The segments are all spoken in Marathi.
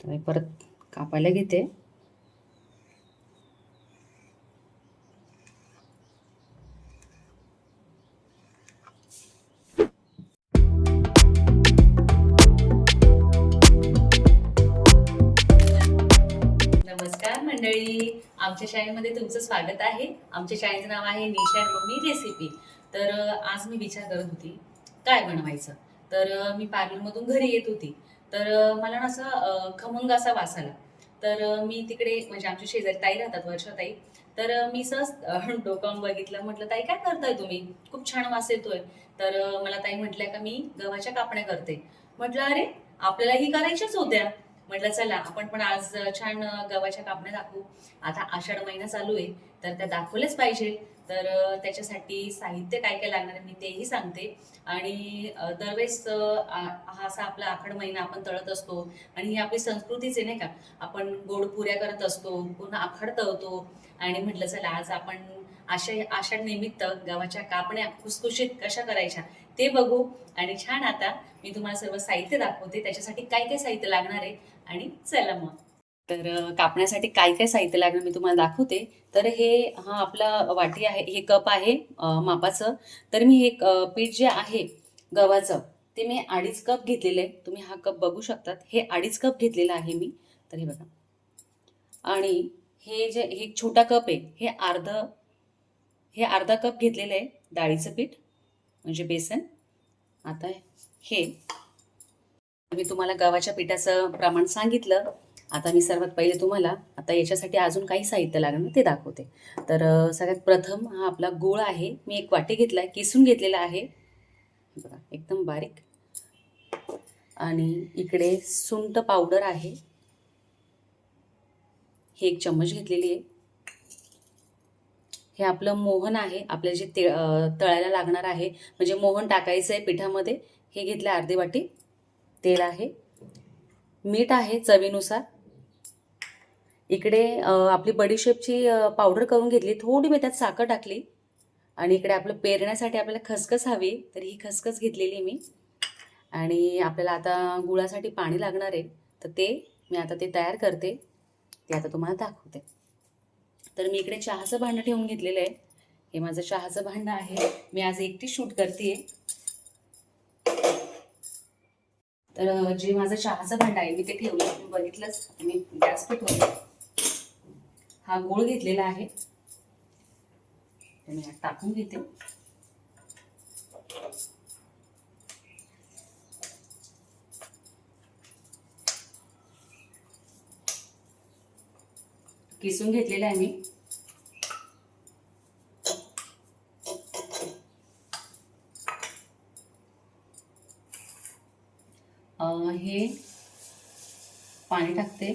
तर मी परत कापायला घेते. नमस्कार मंडळी. आमच्या शाळेमध्ये तुमचं स्वागत आहे. आमच्या शाळेचं नाव आहे निशा मम्मी रेसिपी तर आज मी विचार करत होती काय बनवायचं? तर मी पार्लरमधून घरी येत होती. तर मला ना असं खमंग असा वास आला. तर मी तिकडे म्हणजे आमच्या शेजारी ताई राहतात वर्षाताई तर मी सहज डोकावून बघितलं. म्हटलं ताई काय करताय तुम्ही? खूप छान वास येतोय. तर मला ताई म्हटल्या का मी गव्हाच्या कापण्या करते. म्हटलं अरे आपल्याला ही करायच्याच होत्या. म्हटलं चला आपण पण आज छान गव्हाच्या कापण्या दाखवू. आता आषाढ महिना चालू आहे तर त्या दाखवल्याच पाहिजे. तर त्याच्यासाठी साहित्य काय काय लागणार आहे मी तेही सांगते. आणि दरवेळेस हा असा आपला आखाड महिना आपण तळत असतो. आणि ही आपली संस्कृतीच आहे नाही का? आपण गोड पुऱ्या करत असतो पुन्हा आखाड तळतो. आणि म्हटलं चला आज आपण आषाढ आषाढ निमित्त गव्हाच्या कापण्या खुसखुशीत कशा करायच्या ते बघू. आणि छान आता मी तुम्हाला सर्व साहित्य दाखवते. त्याच्यासाठी काय काय साहित्य लागणार आहे आणि चला मग. तर कापण्यासाठी काय काय साहित्य लागणार मी तुम्हाला दाखवते. तर हे हा आपला वाटी आहे हे कप आहे मापाचं. तर मी हे पीठ जे आहे गव्हाचं ते मी अडीच कप घेतलेलं आहे तुम्ही हा कप बघू शकतात. हे अडीच कप घेतलेलं आहे मी. तर हे बघा. आणि हे जे हे छोटा कप आहे हे अर्ध हे अर्धा कप घेतलेलं आहे डाळीचं पीठ म्हणजे बेसन. आता हे मी तुम्हाला गव्हाच्या पिठाचं प्रमाण सांगितलं. आता मी सर्वात पहिले तुम्हाला आता याच्यासाठी अजून काही साहित्य लागणार ते दाखवते. तर सगळ्यात प्रथम हा आपला गूळ आहे. मी एक वाटी घेतला आहे किसून घेतलेला आहे. बघा एकदम बारीक. आणि इकडे सुंट पावडर आहे. हे एक चम्मच घेतलेली आहे. हे आपलं मोहन आहे. आपल्या जे ते तळायला लागणार आहे म्हणजे मोहन टाकायचं आहे पिठामध्ये. हे घेतलं अर्धी वाटी. तेल आहे. मीठ आहे चवीनुसार. इकडे आपली बडीशेपची पावडर करून घेतली. थोडी मी त्यात साखर टाकली. आणि इकडे आपलं पेरण्यासाठी आपल्याला खसखस हवी तर ही खसखस घेतलेली मी. आणि आपल्याला आता गुळासाठी पाणी लागणार आहे तर ते मी आता ते तयार करते. ते आता तुम्हाला दाखवते. तर मी इकडे चहाचं भांडं ठेवून घेतलेलं आहे. हे माझं चहाचं भांडं आहे. मी आज एकटी शूट करते तर जे माझं चहाचं भांडं आहे मी ते ठेवलं. तुम्ही बघितलंच. मी गॅस पेटवलं हा गोळ घेतलेला आहे. मी टाकून घेते. किसून घेतलेला आहे मी. हे पाणी टाकते.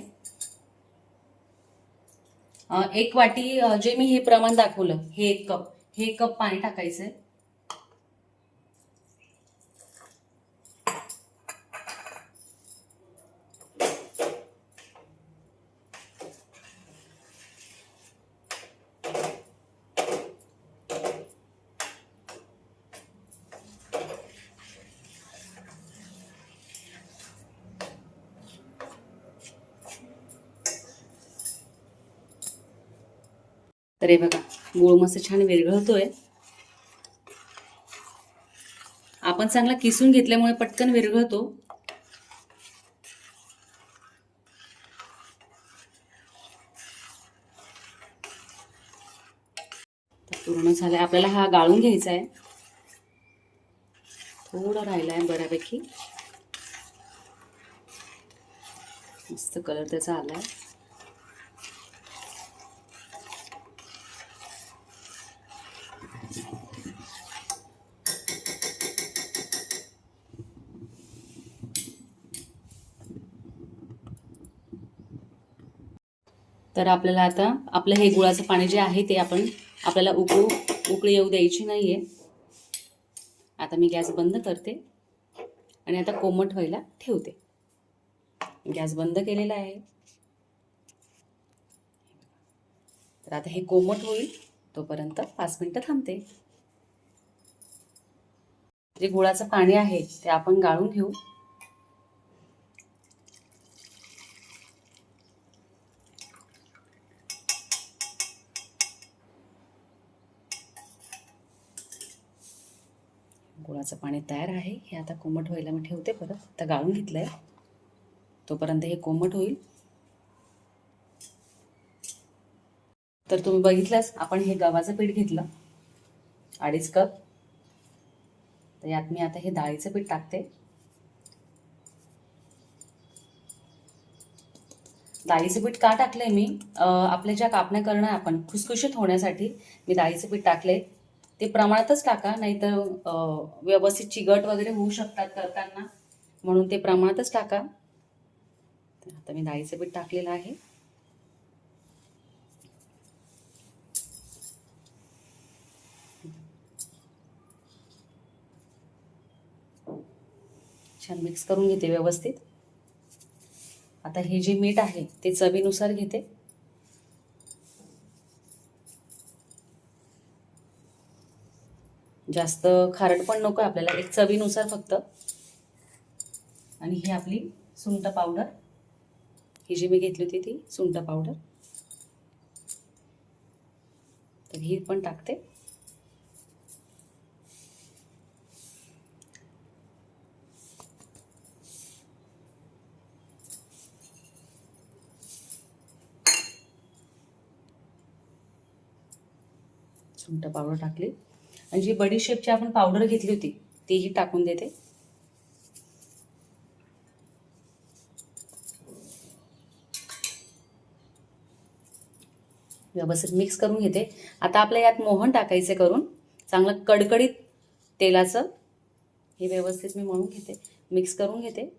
एक वाटी जे मी हे प्रमाण दाखवलं हे एक कप हे एक कप पाणी टाकायचंय. तर हे बघा गुळ मस्त छान विरघळतोय. आपण चांगला किसून घेतल्यामुळे पटकन विरघळतो. पूर्ण झालंय. आपल्याला हा गाळून घ्यायचा आहे थोडा राहिला आहे बऱ्यापैकी. मस्त कलर त्याचा आलाय. तर आपल्याला आता आपलं हे गुळाचं पाणी जे आहे ते आपण आपल्याला उकळू उकळी येऊ द्यायची नाही आहे आता मी गॅस बंद करते आणि आता कोमट व्हायला ठेवते. गॅस बंद केलेला आहे. तर आता हे कोमट होईल तोपर्यंत पाच मिनटं थांबते. जे गुळाचं पाणी आहे ते आपण गाळून घेऊ. गव्हाचं पाणी तयार आहे. हे आता कोमट व्हायला मी ठेवते परत. आता गाळून घेतलं आहे तोपर्यंत हे कोमट होईल. तर तुम्ही बघितलंच आपण हे गव्हाचं पीठ घेतलं. अडीच कप. तर यात मी आता हे डाळीचं पीठ टाकते. डाळीचं पीठ का टाकलंय मी? आपल्या ज्या कापण्या करणं आपण खुसखुशीत होण्यासाठी मी डाळीचं पीठ टाकले ते प्रमाणातच टाका नाहीतर व्यवस्थित चिगट वगैरे होऊ शकतात करताना म्हणून ते प्रमाणातच टाका. तर आता मी डाळीचं पीठ टाकलेलं आहे. छान मिक्स करून घेते व्यवस्थित. आता हे जे मीठ आहे ते चवीनुसार घेते. जास्त खारट पण नको आपल्याला. एक चवीनुसार फक्त. आणि ही आपली सुंट पावडर. ही जी मी घेतली होती ती सुंट पावडर. तर ही पण टाकते. सुंट पावडर टाकली. आणि जी बडीशेपची आपण पावडर घेतली होती तीही टाकून देते. व्यवस्थित मिक्स करून घेते. आता आपल्या यात मोहन टाकायचे करून चांगलं कडकडीत तेलाचं हे व्यवस्थित मी म्हणून घेते. मिक्स करून घेते.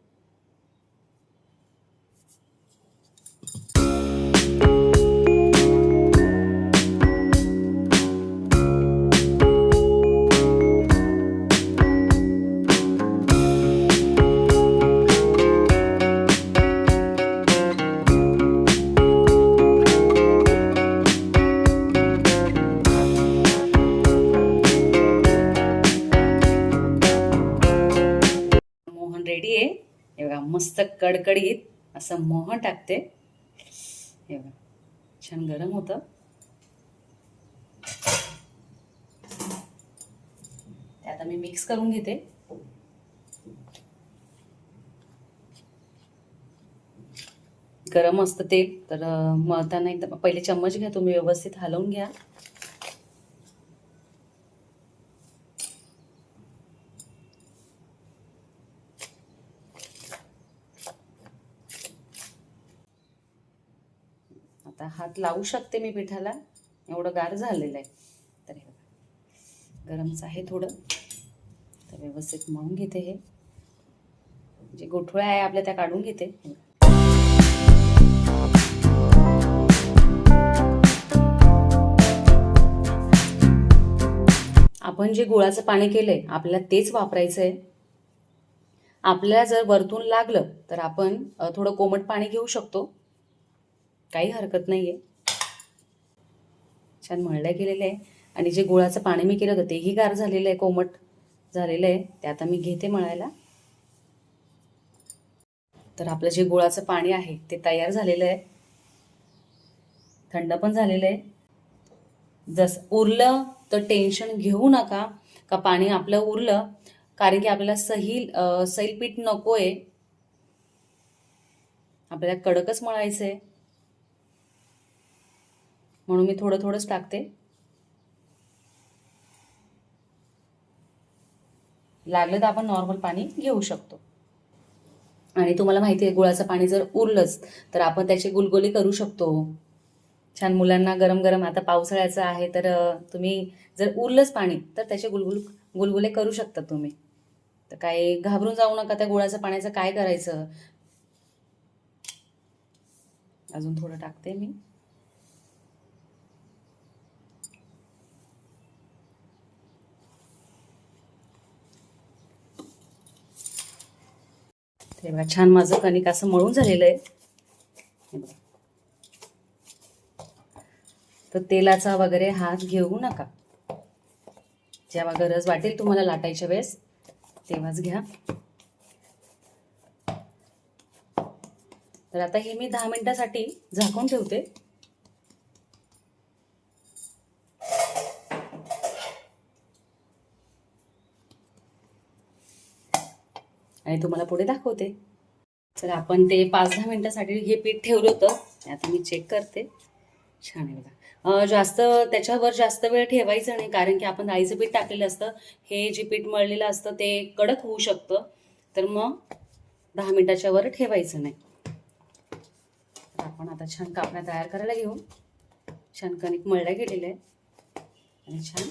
मस्त कडकडीत असं मोहन टाकते. हे बघा छान गरम होतं. ते आता मी मिक्स करून घेते. गरम असतं तेल तर मळताना एकदम पहिले चम्मच घ्या तुम्ही व्यवस्थित हलवून घ्या आता हात लावू शकते मी पिठाला. एवढं गार झालेलं आहे. तर हे बघा. गरमच आहे थोडं. तर व्यवस्थित मळून घेते हे. जे गोठुळ्या आहे आपल्या त्या काढून घेते. आपण जे गुळाचं पाणी केलंय आपल्याला तेच वापरायचं आहे आपल्याला जर वरतून लागलं तर आपण थोडं कोमट पाणी घेऊ शकतो. काही हरकत नाही आहे छान मळल्या गेलेलं आहे. आणि जे गुळाचं पाणी मी केलं होतं तेही गार झालेलं आहे कोमट झालेलं आहे. ते आता मी घेते मळायला. तर आपलं जे गुळाचं पाणी आहे ते तयार झालेलं आहे. थंड पण झालेलं आहे. जस उरलं तर टेन्शन घेऊ नका. का पाणी आपलं उरलं? कारण की आपल्याला सही सैल पीठ नको आहे आपल्याला कडकच मळायचं आहे म्हणून मी थोडं थोडंच टाकते. लागलं तर आपण नॉर्मल पाणी घेऊ शकतो. आणि तुम्हाला माहिती आहे गुळाचं पाणी जर उरलंच तर आपण त्याचे गुलगुले करू शकतो. छान मुलांना गरम गरम आता पावसाळ्याचं आहे तर तुम्ही जर उरलंच पाणी तर त्याचे गुलगुल गुलगुले करू शकता तुम्ही. तर काय घाबरून जाऊ नका त्या गुळाचं पाण्याचं काय करायचं? अजून थोडं टाकते मी. ते बघा छान माझं कणिक असं मळून झालेलं आहे. हे बघा. तर तेलाचा वगैरे हात घेऊ नका. जेव्हा गरज वाटेल तुम्हाला लाटायच्या वेळेस तेव्हाच घ्या. तर आता हे मी दहा मिनिटासाठी झाकून ठेवते. आणि तुम्हाला पुढे दाखवते. तर आपण ते पाच दहा मिनिटासाठी हे पीठ ठेवलं होतं. आता मी चेक करते. छान आहे बघा. जास्त त्याच्यावर जास्त वेळ ठेवायचं नाही कारण की आपण राईचं पीठ टाकलेलं असतं. हे जे पीठ मळलेलं असतं ते कडक होऊ शकतं. तर मग दहा मिनिटाच्या वर ठेवायचं नाही. तर आपण आता छान कापण्या तयार करायला घेऊ. छान कणिक मळल्या गेलेलं आहे आणि छान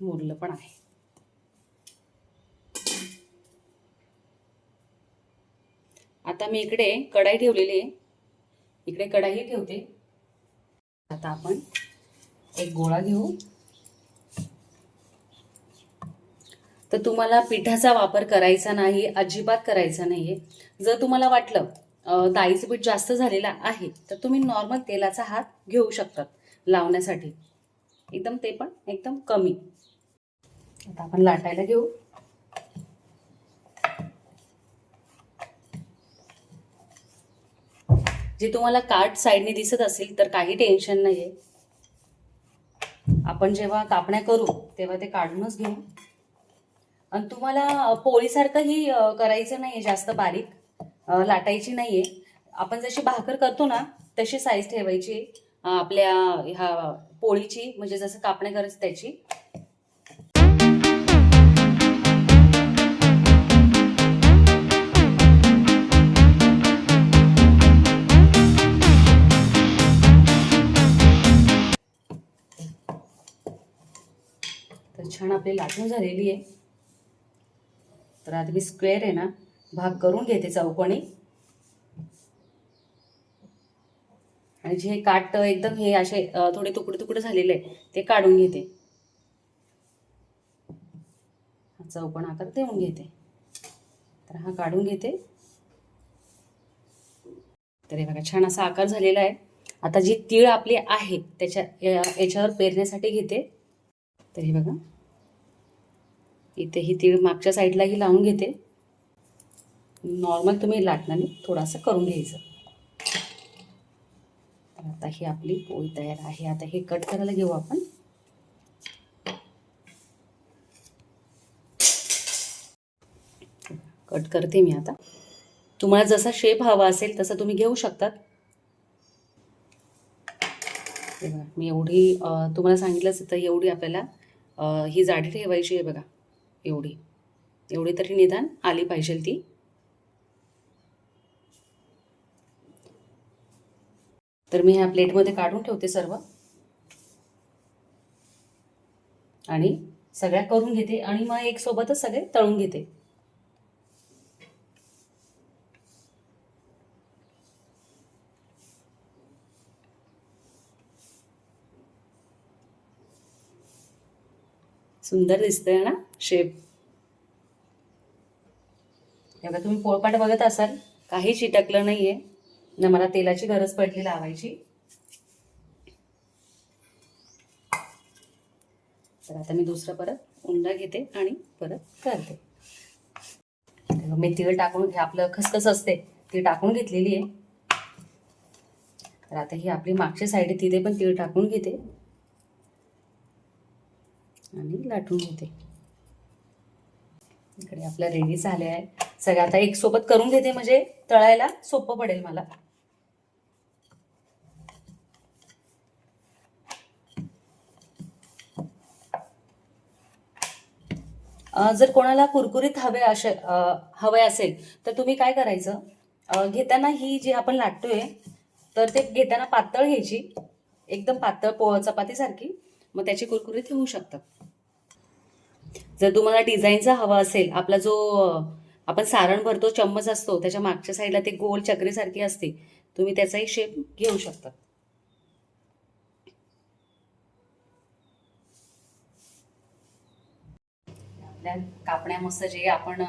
मुरलं पण आहे. आता मी इकडे कढाई ठेवलेली आहे. इकडे कढाई ठेवते. आता आपण एक गोळा घेऊ. तर तुम्हाला पिठाचा वापर करायचा नाही अजिबात करायचा नाहीये. जर तुम्हाला वाटलं अं, डाळीचं पीठ जास्त झालेलं आहे तर तुम्ही नॉर्मल तेलाचा हात घेऊ शकतात लावण्यासाठी. एकदम ते पण एकदम कमी. आता आपण लाटायला घेऊ. जे तुम्हाला कार्ड साईडने दिसत असेल तर काही टेन्शन नाही आहे आपण जेव्हा कापण्या करू तेव्हा ते काढूनच घेऊ. आणि तुम्हाला पोळीसारखंही करायचं नाही आहे जास्त बारीक लाटायची नाही आहे आपण जशी भाकर करतो ना तशी साईज ठेवायची आपल्या ह्या पोळीची म्हणजे जसं कापण्या करायचं त्याची. आपली लाटून झालेली आहे. तर आता मी स्क्वेअर आहे ना भाग करून घेते चौकोणी. आणि जे काट एकदम हे असे थोडे तुकडे तुकडे झालेले ते काढून घेते. हा चौकोन आकार देऊन घेते. तर हा काढून घेते. तर हे बघा छान असा आकार झालेला आहे. आता जी तीळ आपली आहे त्याच्या याच्यावर पेरण्यासाठी घेते. तर हे बघा. इथे ही तीळ मागच्या साईडलाही लावून घेते. नॉर्मल तुम्ही लाटणाने थोडासा करून घ्यायचं. तर आता ही आपली पोळी तयार आहे. आता हे कट करायला घेऊ आपण. कट करते मी आता. तुम्हाला जसा शेप हवा असेल तसा तुम्ही घेऊ शकतात. मी एवढी तुम्हाला सांगितलंच तर एवढी आपल्याला ही जाडी ठेवायची आहे बघा. एवढी. एवढी तरी निदान आली पाहिजे ती. तर मी ह्या प्लेटमध्ये काढून ठेवते सर्व. आणि सगळ्या करून घेते आणि मग एक सोबतच सगळे तळून घेते. सुंदर दिसतंय ना शेप बघा तुम्ही पोळपाट बघत असाल काही चिटकलं नाहीये. ना मला तेलाची गरज पडली लावायची. तर आता मी दुसरं परत उंडा घेते आणि परत करते. मी तीळ टाकून हे आपलं खसखस असते ती टाकून घेतलेली आहे. तर आता ही आपली मागची साईड तिथे पण तीळ टाकून घेते. आणि लाटून घेते. इकडे आपल्या रेडी झाले आहे सगळं आता एक सोबत करून घेते म्हणजे तळायला सोपं पडेल मला. जर कोणाला कुरकुरीत हवे असे हवे असेल तर तुम्ही काय करायचं? घेताना ही जी आपण लाटतोय तर ते घेताना पातळ घ्यायची. एकदम पातळ पो चपातीसारखी. मग त्याची कुरकुरीत होऊ शकतात. जर तुम्हाला डिझाईनचा हवा असेल आपला जो आपण सारण भरतो चम्मच असतो त्याच्या मागच्या साईडला ते गोल चक्रीसारखी असते तुम्ही त्याचाही शेप घेऊ शकता. आपल्या कापण्या मस्त जे आपण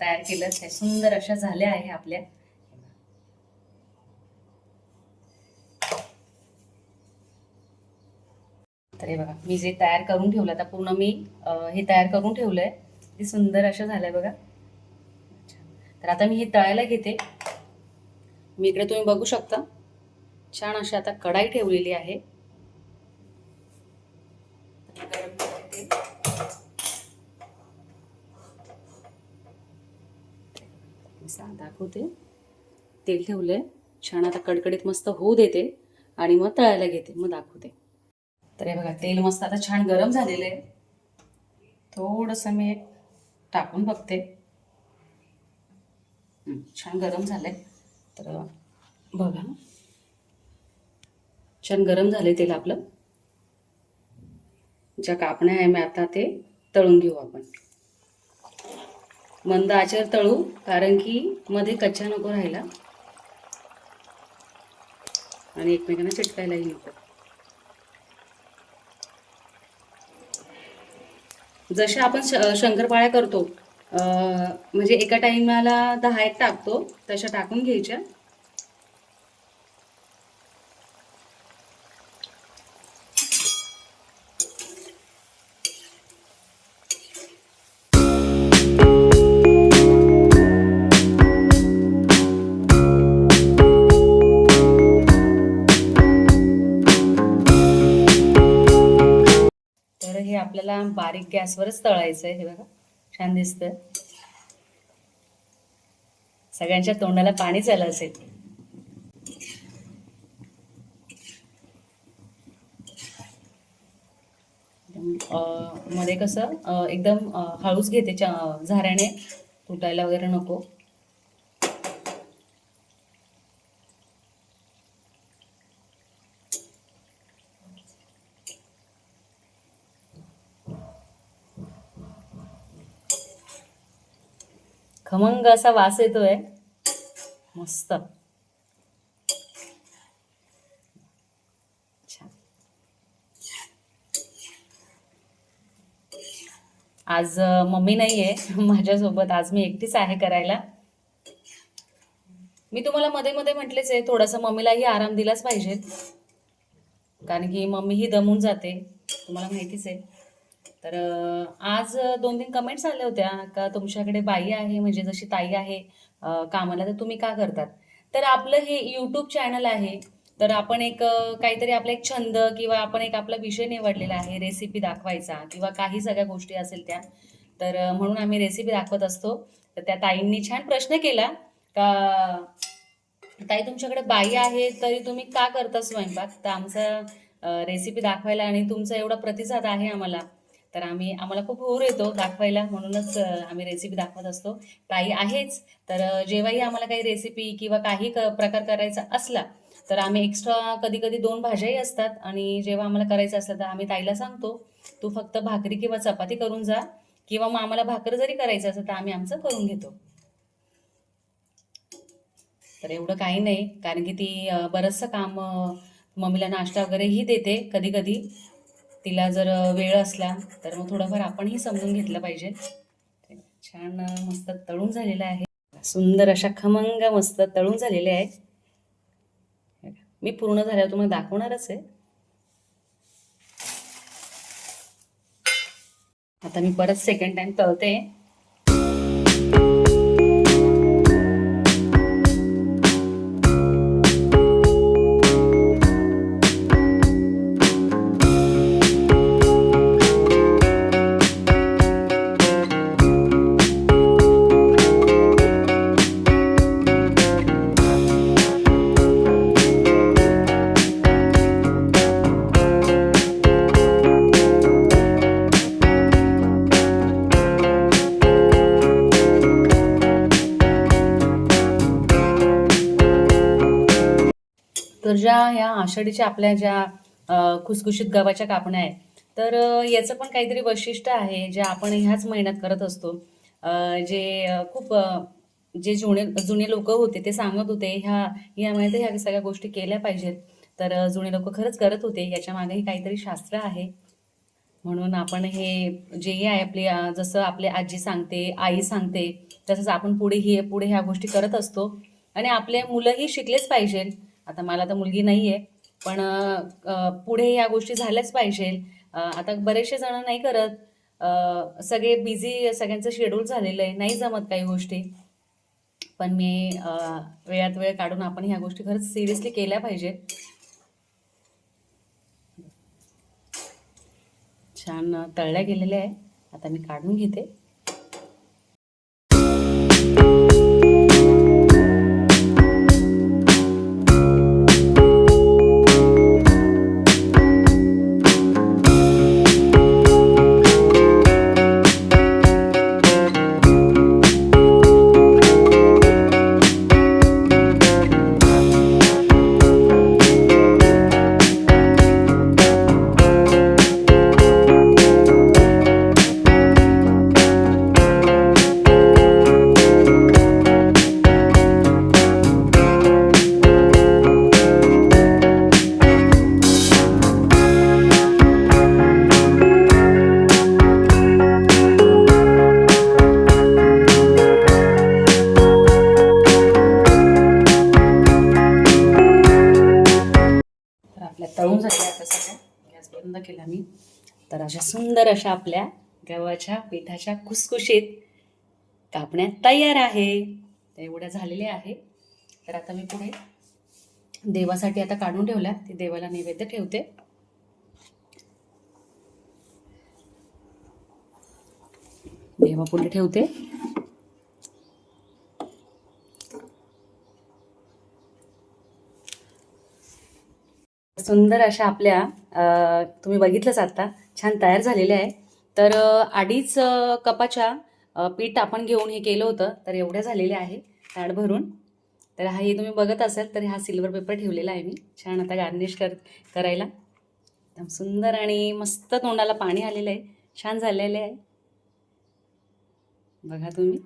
तयार केलं त्या सुंदर अशा झाल्या आहे आपल्या. तर हे बघा. मी जे तयार करून ठेवलं आता पूर्ण मी हे तयार करून ठेवलंय ते सुंदर असं झालंय बघा. तर आता मी हे तळायला घेते. मी इकडे तुम्ही बघू शकता. छान अशी आता कढाई ठेवलेली आहे. दाखवते. तेल ठेवलंय. छान आता कडकडीत मस्त होऊ देते. आणि मग तळायला घेते. मग दाखवते. तर हे बघा तेल मस्त आता छान गरम झालेलं आहे. थोडंसं मी टाकून बघते. छान गरम झालंय. तर बघा. छान गरम झाले तेल आपलं. ज्या कापण्या आहे मी आता ते तळून घेऊ आपण. मंद आचर तळू कारण की मध्ये कच्चा नको राहिला. आणि एकमेकांना चिटकायलाही नको. जशा आपण श- शंकरपाळ्या करतो म्हणजे एका टाईमाला दहा एक टाकतो तशा टाकून घ्यायच्या. आपल्याला बारीक गॅसवरच तळायचं आहे हे बघा. छान दिसतं सगळ्यांच्या तोंडाला पाणी झालं असेल. मध्ये कसं एकदम हळूच घेते चा- झाऱ्याने. तुटायला वगैरे नको. खमंग असा वास येतोय. मस्त. आज मम्मी नाहीये. माझ्यासोबत आज मी एकटीच आहे करायला. मी तुम्हाला मध्ये मध्ये म्हटलेच आहे थोडासा मम्मीलाही आराम दिलाच पाहिजे कारण की मम्मी ही दमून जाते. तुम्हाला माहितीच आहे. तर आज दोन तीन कमेंट्स आल्या होत्या का तुमच्याकडे बाई आहे म्हणजे जशी ताई आहे कामाला तर तुम्ही का करतात? तर आपलं हे यूट्यूब चॅनल आहे तर आपण एक काहीतरी आपला एक छंद किंवा आपण एक आपला विषय निवडलेला आहे रेसिपी दाखवायचा किंवा काही सगळ्या गोष्टी असेल त्या तर म्हणून आम्ही रेसिपी दाखवत असतो. तर त्या ताईंनी छान प्रश्न केला का ताई तुमच्याकडे बाई आहे तरी तुम्ही का करता स्वयंपाक? तर आमचा रेसिपी दाखवायला आणि तुमचा एवढा प्रतिसाद आहे आम्हाला तर आम्ही आम्हाला खूप होर येतो दाखवायला म्हणूनच आम्ही रेसिपी दाखवत असतो. ताई आहेच तर जेव्हाही आम्हाला काही रेसिपी किंवा काही क- प्रकार करायचा असला तर आम्ही एक्स्ट्रा कधी कधी दोन भाज्याही असतात आणि जेव्हा आम्हाला करायचं असलं तर आम्ही ताईला सांगतो तू फक्त भाकरी किंवा चपाती करून जा किंवा मग आम्हाला भाकर जरी करायचं असेल तर आम्ही आमचं करून घेतो. तर एवढं काही नाही कारण की ती बरंचसं काम मम्मीला नाश्ता वगैरेही देते कधी कधी तिला जर वेळ असला तर मग थोडंफार आपणही समजून घेतलं पाहिजे. छान मस्त तळून झालेलं आहे. सुंदर अशा खमंग मस्त तळून झालेले आहे. मी पूर्ण झाल्यावर तुम्हाला दाखवणारच आहे. आता मी परत सेकंड टाइम तळते. आषाढीच्या आपल्या ज्या खुसखुशीत गव्हाच्या कापण्या आहेत. तर याचं पण काहीतरी वैशिष्ट्य आहे जे आपण ह्याच महिन्यात करत असतो. जे खूप जे जुने जुने लोक होते ते सांगत होते ह्या या महिन्यात ह्या सगळ्या गोष्टी केल्या पाहिजेत. तर जुने लोक खरंच करत होते. याच्या मागेही काहीतरी शास्त्र आहे. म्हणून आपण हे जे आहे आपली जसं आपली आजी सांगते आई सांगते तसंच आपण पुढे हे पुढे ह्या गोष्टी करत असतो. आणि आपले मुलंही शिकलेच पाहिजे आता मला तर मुलगी नाही आहे पण पुढे या गोष्टी झाल्याच पाहिजे. आता बरेचसे जण नाही करत. सगळे बिझी सगळ्यांचं शेड्यूल झालेलं आहे. नाही जमत काही गोष्टी. पण मी वेळात वेळ काढून आपण ह्या गोष्टी खरंच सिरियसली केल्या पाहिजेत. छान तळल्या गेलेल्या आहे. आता मी काढून घेते. केला मी तर अशा सुंदर अशा आपल्या गव्हाच्या पिठाच्या खुसखुशीत कापण्यात तयार आहे. तर एवढ्या झालेल्या आहे. तर आता मी पुढे देवासाठी आता काढून ठेवल्या ते देवाला नैवेद्य ठेवते. देवा पुढे ठेवते. सुंदर अशा आपल्या तुम्ही बघितलंच आता छान तयार झालेल्या आहे तर अ, अडीच कपाच्या पीठ आपण घेऊन हे केलं होतं तर एवढ्या झालेल्या आहे ताड भरून. तर हा हे तुम्ही बघत असाल तर हा सिल्वर पेपर ठेवलेला आहे मी. छान आता गार्निश कर करायला. एकदम सुंदर आणि मस्त तोंडाला पाणी आलेलं आहे. छान झालेलं आहे. बघा तुम्ही.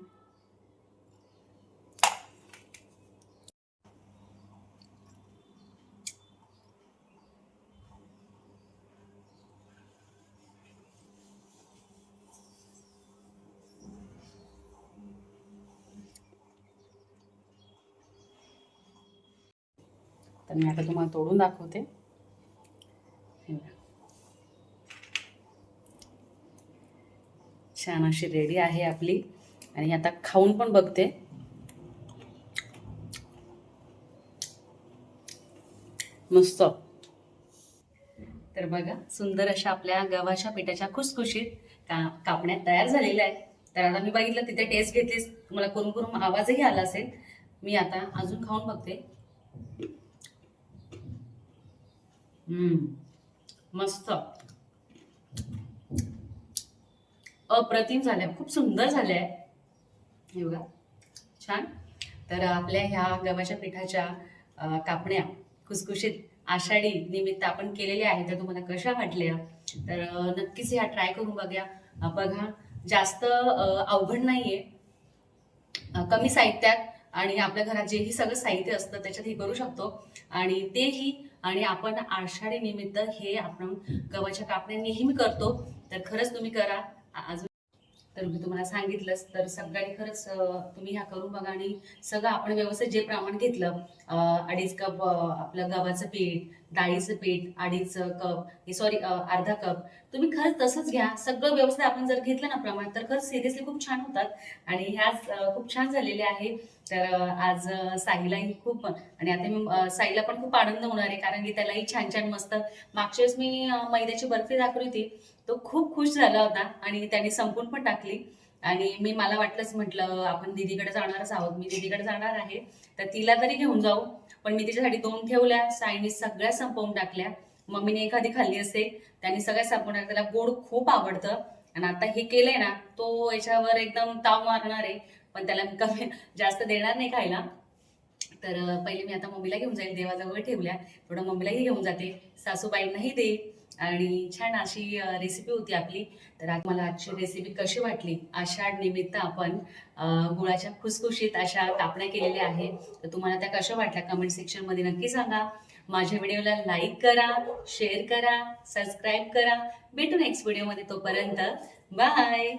तर मी आता तुम्हाला तोडून दाखवते. छान अशी रेडी आहे आपली. आणि आता खाऊन पण बघते. मस्त. तर बघा सुंदर अशा आपल्या गव्हाच्या पिठाच्या खुसखुशीत का कापण्यात तयार झालेल्या आहे तर आता मी बघितलं तिथे टेस्ट घेतलीस. तुम्हाला करून करून आवाजही आला असेल. मी आता अजून खाऊन बघते. मस्त. अप्रतिम झाल्या. खूप सुंदर झाल्या. योगा हे बघा. छान. तर आपल्या ह्या गव्हाच्या पिठाच्या कापण्या खुसखुशीत आषाढी निमित्त आपण केलेल्या आहेत. त्या तुम्हाला कशा वाटल्या? तर नक्कीच ह्या ट्राय करून बघा बघा जास्त अवघड नाहीये. कमी साहित्यात आणि आपल्या घरात जेही सगळं साहित्य असतं त्याच्यात हे करू शकतो. आणि तेही आणि आपण आषाढी निमित्त हे आपण गव्हाच्या कापण्या नेहमी करतो. तर खरंच तुम्ही करा. अजून तर मी तुम्हाला सांगितलंच तर सगळ्यांनी खरंच तुम्ही ह्या करून बघा आणि सगळं आपण व्यवस्थित जे प्रमाण घेतलं अडीच कप आपलं गव्हाचं पीठ डाळीचं पीठ अडीच कप सॉरी अर्धा कप तुम्ही खरंच तसंच घ्या. सगळं व्यवस्थित आपण जर घेतलं ना प्रमाण तर खरंच सिरियसली खूप छान होतात. आणि ह्याच खूप छान झालेल्या आहे. तर आज साईलाही खूप आणि आता मी साईला पण खूप आनंद होणार आहे कारण की त्यालाही छान छान मस्त मागच्या वेळेस मी मैद्याची बर्फी दाखवली होती. तो खूप खुश झाला होता आणि त्याने संपून पण टाकली. आणि मी मला वाटलंच म्हटलं आपण दीदीकडे जाणारच आहोत. मी दीदीकडे जाणार आहे. तर तिला तरी घेऊन जाऊ. पण मी तिच्यासाठी दोन ठेवल्या साईने सगळ्या संपवून टाकल्या. मम्मीने एखादी खाल्ली असते त्याने सगळ्या संपवून टाकल्या. त्याला गोड खूप आवडतं. आणि आता हे केलंय ना तो याच्यावर एकदम ताव मारणार आहे. पण त्याला मी कमी जास्त देणार नाही खायला. तर पहिले मी आता मम्मीला घेऊन जाईल. देवाजवळ ठेवल्या. थोडं मम्मीलाही घेऊन जाते. सासूबाईंनाही दे. आणि छान अशी रेसिपी होती आपली. तर आज मला आजची रेसिपी कशी वाटली आषाढ निमित्त आपण गुळाच्या खुसखुशीत अशा कापण्या केलेल्या आहे तर तुम्हाला त्या कशा वाटल्या कमेंट सेक्शनमध्ये नक्की सांगा. माझ्या व्हिडिओला लाईक करा शेअर करा सबस्क्राईब करा. भेटू नेक्स्ट व्हिडिओमध्ये तोपर्यंत. बाय